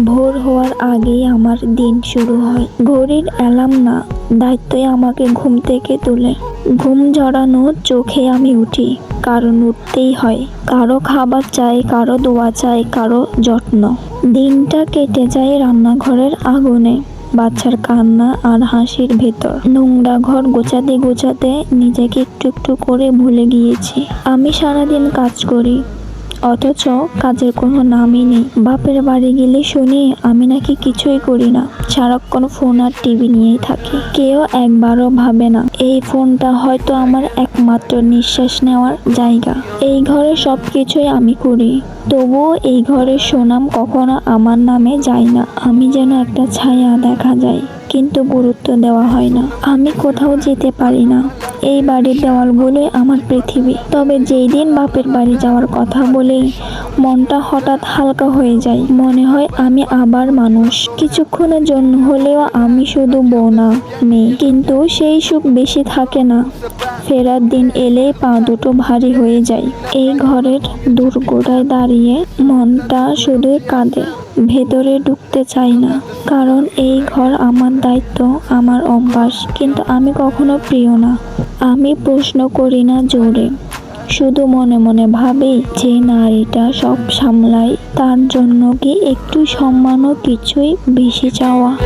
ভোর হওয়ার আগেই আমার দিন শুরু হয়। ঘড়ির অ্যালার্ম না, দায়িত্বই আমাকে ঘুম থেকে তোলে। ঘুম জড়ানো চোখে আমি উঠি, কারণ উঠতেই হয়। কারও খাবার চাই, কারও দোয়া চাই, কারও যত্ন। দিনটা কেটে যায় রান্নাঘরের আগুনে, বাচ্চার কান্না আর হাসির ভেতর। নোংরা ঘর গোছাতে গোছাতে নিজেকে একটু একটু করে ভুলে গিয়েছি। আমি সারাদিন কাজ করি অথচ কাজের কোনো নামই নেই। বাপের বাড়ি গেলে শুনি আমি নাকি কিছুই করি না। সারাক্ষণ ফোন আর টিভি নিয়েই থাকি। কেউ একবারও ভাবে না, এই ফোনটা হয়তো আমার একমাত্র নিঃশ্বাস নেওয়ার জায়গা। এই ঘরে সব কিছুই আমি করি। তবুও এই ঘরের সুনাম কখনো আমার নামে যায় না। আমি যেন একটা ছায়া দেখা যায়, কিন্তু গুরুত্ব দেওয়া হয় না। আমি কোথাও যেতে পারি না। এই বাড়ির দেওয়ালগুলোই আমার পৃথিবী। তবে যেই দিন বাপের বাড়ি যাওয়ার কথা বলেই মনটা হঠাৎ হালকা হয়ে যায়। মনে হয় আমি আবার মানুষ। কিছুক্ষণের জন্য হলেও আমি শুধু বউ না, মেয়ে। কিন্তু সেই সুখ বেশি থাকে না। ফেরার দিন এলেই পা দুটো ভারী হয়ে যায়। এই ঘরের দুর্গোড়ায় দাঁড়িয়ে মনটা শুধু কাঁদে, ভেতরে ঢুকতে চাই না। কারণ এই ঘর আমার দায়িত্ব, আমার অভ্যাস, কিন্তু আমি কখনো প্রিয় না। আমি প্রশ্ন করি না জোরে। শুধু মনে মনে ভাবি যে নারীটা সব সামলায় তার জন্য কি একটু সম্মানও কিছুই বেশি চাওয়া?